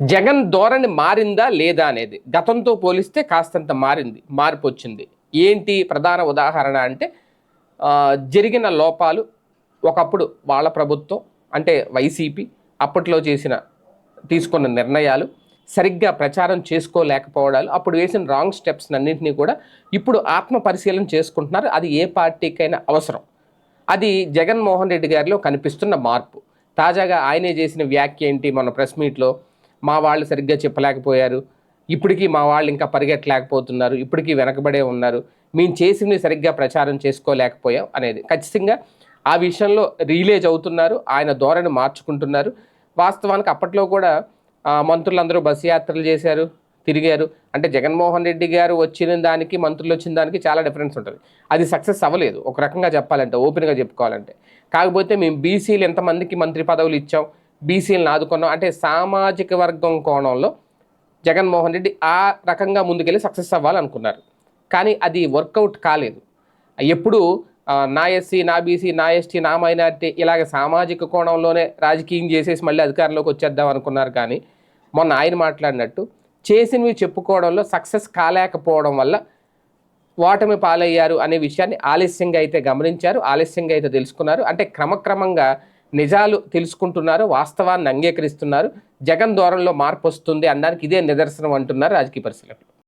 జగన్ ధోరణి మారిందా లేదా అనేది గతంతో పోలిస్తే కాస్తంత మారింది మార్పు వచ్చింది. ఏంటి ప్రధాన ఉదాహరణ అంటే జరిగిన లోపాలు ఒకప్పుడు వాళ్ళ ప్రభుత్వం అంటే వైసీపీ అప్పట్లో చేసిన తీసుకున్న నిర్ణయాలు సరిగ్గా ప్రచారం చేసుకోలేకపోవడాలు అప్పుడు వేసిన రాంగ్ స్టెప్స్ అన్నింటినీ కూడా ఇప్పుడు ఆత్మ పరిశీలన చేసుకుంటున్నారు. అది ఏ పార్టీకైనా అవసరం. అది జగన్మోహన్ రెడ్డి గారిలో కనిపిస్తున్న మార్పు. తాజాగా ఆయనే చేసిన వ్యాఖ్య ఏంటి మన ప్రెస్ మీట్లో? మా వాళ్ళు సరిగ్గా చెప్పలేకపోయారు. ఇప్పటికీ మా వాళ్ళు ఇంకా పరిగెట్టలేకపోతున్నారు ఇప్పటికీ వెనకబడే ఉన్నారు. మేము చేసింది సరిగ్గా ప్రచారం చేసుకోలేకపోయాం అనేది. ఖచ్చితంగా ఆ విషయంలో రీలేజ్ అవుతున్నారు. ఆయన ధోరణి మార్చుకుంటున్నారు. వాస్తవానికి అప్పట్లో కూడా మంత్రులందరూ బస్సు యాత్రలు చేశారు తిరిగారు. అంటే జగన్మోహన్ రెడ్డి గారు వచ్చిన దానికి మంత్రులు వచ్చిన దానికి చాలా డిఫరెన్స్ ఉంటుంది. అది సక్సెస్ అవ్వలేదు. ఒక రకంగా చెప్పాలంటే ఓపెన్గా చెప్పుకోవాలంటే. కాకపోతే మేము బీసీలు ఎంతమందికి మంత్రి పదవులు ఇచ్చాం? బీసీలను ఆదుకున్నాం. అంటే సామాజిక వర్గం కోణంలో జగన్మోహన్ రెడ్డి ఆ రకంగా ముందుకెళ్ళి సక్సెస్ అవ్వాలనుకున్నారు. కానీ అది వర్కౌట్ కాలేదు. ఎప్పుడు నా ఎస్సీ నా బీసీ నా ఎస్టీ నా మైనార్టీ ఇలాగ సామాజిక కోణంలోనే రాజకీయం చేసేసి మళ్ళీ అధికారంలోకి వచ్చేద్దాం అనుకున్నారు కానీ మొన్న ఆయన మాట్లాడినట్టు చేసినవి చెప్పుకోవడంలో సక్సెస్ కాలేకపోవడం వల్ల ఓటమి పాలయ్యారు అనే విషయాన్ని ఆలస్యంగా అయితే గమనించారు ఆలస్యంగా అయితే తెలుసుకున్నారు. అంటే క్రమక్రమంగా నిజాలు తెలుసుకుంటున్నారు వాస్తవాన్ని అంగీకరిస్తున్నారు. జగన్ దూరంలో మార్పు వస్తుంది అనడానికి ఇదే నిదర్శనం అంటున్నారు రాజకీయ పరిశీలకులు.